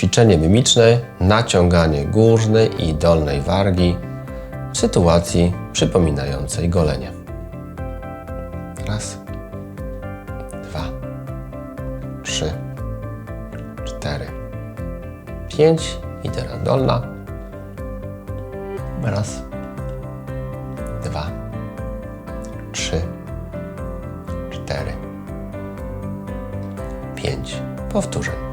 ćwiczenie mimiczne, naciąganie górnej i dolnej wargi w sytuacji przypominającej golenie. Raz, dwa, trzy, cztery, pięć i teraz dolna. Raz, dwa, trzy, cztery, pięć. Powtórzę.